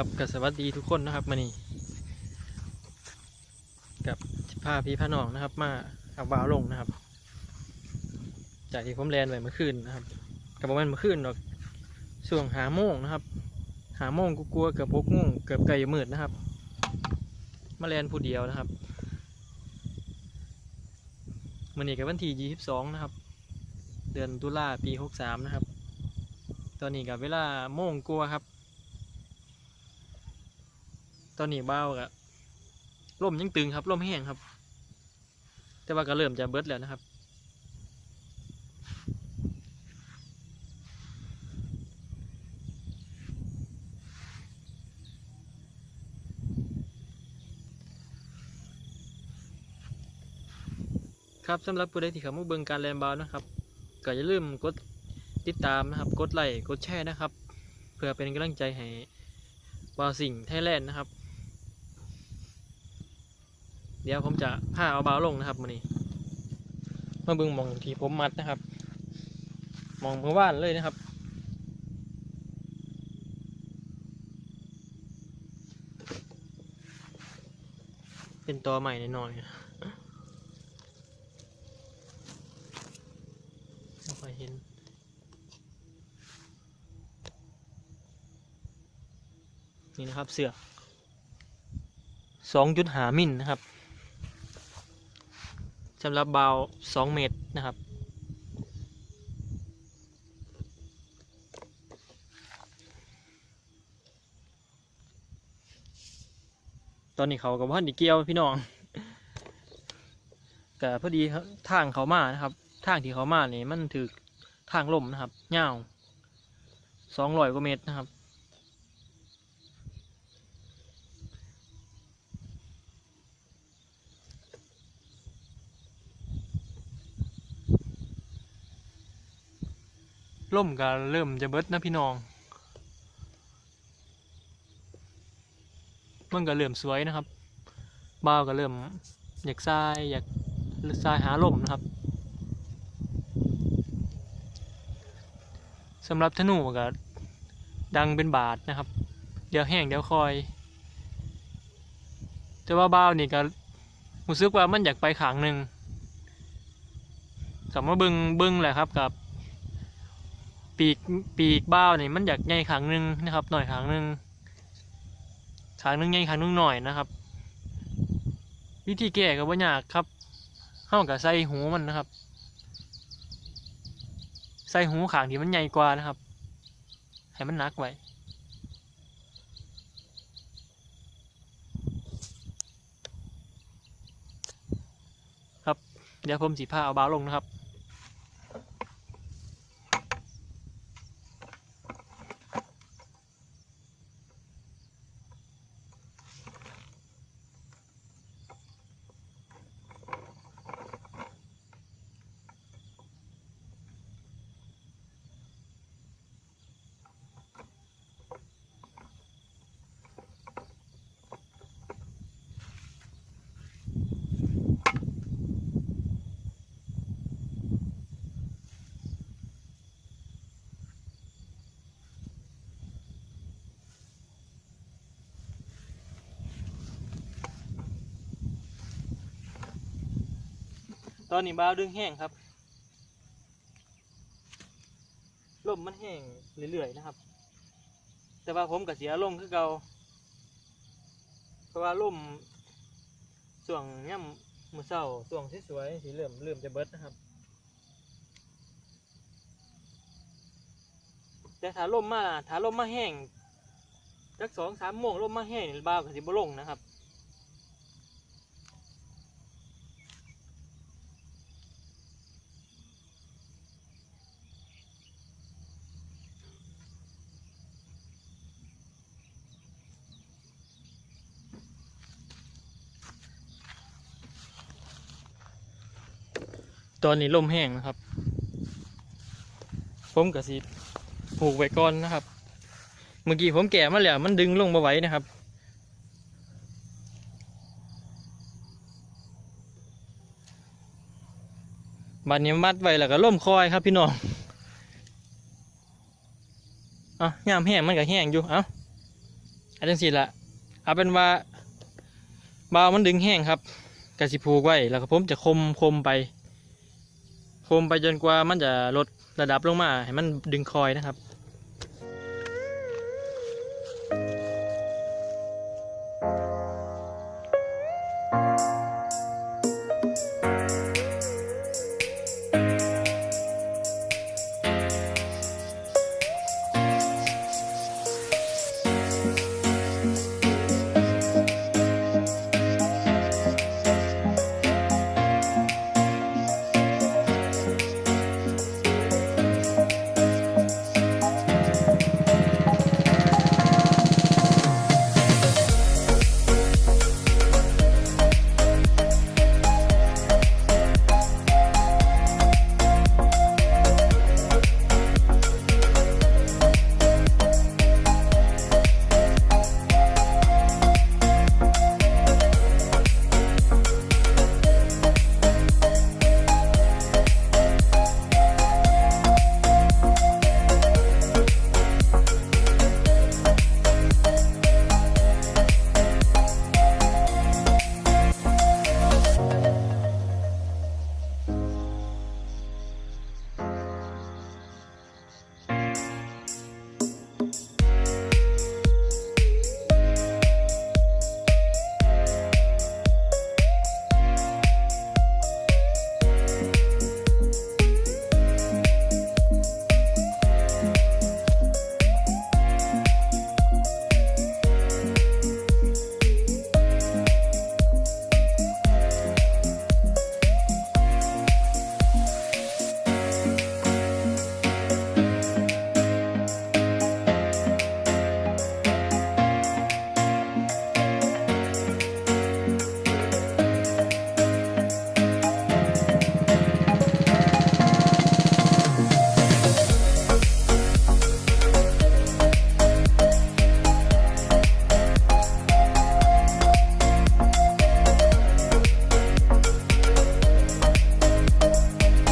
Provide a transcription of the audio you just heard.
ครับกับสวัสดีทุกคนนะครับมานี่กับพาพี่พาน้องนะครับ มาเอาบาวลงนะครับ จากที่ผมแลนไว้เมื่อคืนนะครับกับประมาณเมื่อคืนหรอกช่วงหาโมงนะครับ หาโมงกลัวเกือบหกโมงเกือบไกลมืดนะครับ มาแลนผู้เดียวนะครับมันนี่กับวันที่ยี่สิบสองนะครับ เดือนตุลาปีหกสามนะครับ ตอนนี้กับเวลาโมงกลัวครับ ตอนนี้เบ้าวกะลมยังตึงครับลมแห้งครับ แต่ว่าก็เริ่มจะเบิดแล้วนะครับ ครับสำหรับผู้ใดที่เข้ามาเบิ่งการแลนบาวนะครับ ก็อย่าลืมกดติดตามนะครับ กดไลค์กดแชร์นะครับ เพื่อเป็นกำลังใจให้บาวสิ่งไทยแลนด์นะครับ เดี๋ยวผมจะพาเอาเบาลงนะครับมานี่มาบิ่งมองที่ผมมัดนะครับ มองเมื่อวานเลยนะครับเป็นตัวใหม่หน่อยไม่ค่อยเห็น นี่นะครับเสือกสองจุดหามิลนะครับ สำหรับบาวสองเมตรนะครับ ตอนนี้เขากับพ่อนดีเกียวพี่น้องก็พอดีทางเขามานะครับ ทางที่เขามานี่มันถือทางลมนะครับยาวสองร้อยกว่าเมตรนะครับ ล่มก็เริ่มจะเบิดนะพี่น้อง มันก็เริ่มสวยนะครับบ่าวก็เริ่มอยากทรายอยากทรายหาลมนะครับสำหรับธนูก็ดังเป็นบาทนะครับ เดี๋ยวแห้งเดี๋ยวคอย แต่ว่าบ่าวนี่ก็รู้สึกว่ามันอยากไปขางหนึ่งสมมติเบิงเบิงแหละครับกับ ปีกปีกบ้าวนี่มันอยากใหญ่ขางหนึ่งนะครับ หน่อยขางหนึ่งขางหนึ่งใหญ่ขางหนึ่งหน่อยนะครับ วิธีแก้ก็บ่ยากครับเข้ากับใส่หูมันนะครับ ใส่หูขางที่มันใหญ่กว่านะครับ ให้มันนักไว้ครับเดี๋ยวผมสีผ้าเอาบ้าลงนะครับ อนนี้บ้าวดึงแห้งครับลมมันแห้งเรื่อยๆนะครับ แต่ว่าผมกับเสียลมคือเก่าเพราะว่าลมส่วงย่ำมือเศร้าส่วงสวยสีเหลื่อมเริ่มจะเบิดนะครับ แต่ถ้าลมมาถ้าลมมาแห้งจักสองสามโมงลมมาแห้งนี่บ้าวกับสิบลงนะครับ ตอนนี้ลมแห้งนะครับ ผมกับสิผูกไว้ก่อนนะครับ เมื่อกี้ผมแก่มาแล้วมันดึงลงมาไหว้นะครับบัดนี้มัดไว้แล้วก็ล่มคอยครับพี่น้องเอะยามแห้งมันก็แห้งอยู่ เอ้าอันจังสิละเอาเป็นว่าบาวมันดึงแห้งครับกะสิผูกไว้แล้วก็ผมจะคมคมไป คมไปจนกว่ามันจะลดระดับลงมาให้มันดึงคอยนะครับ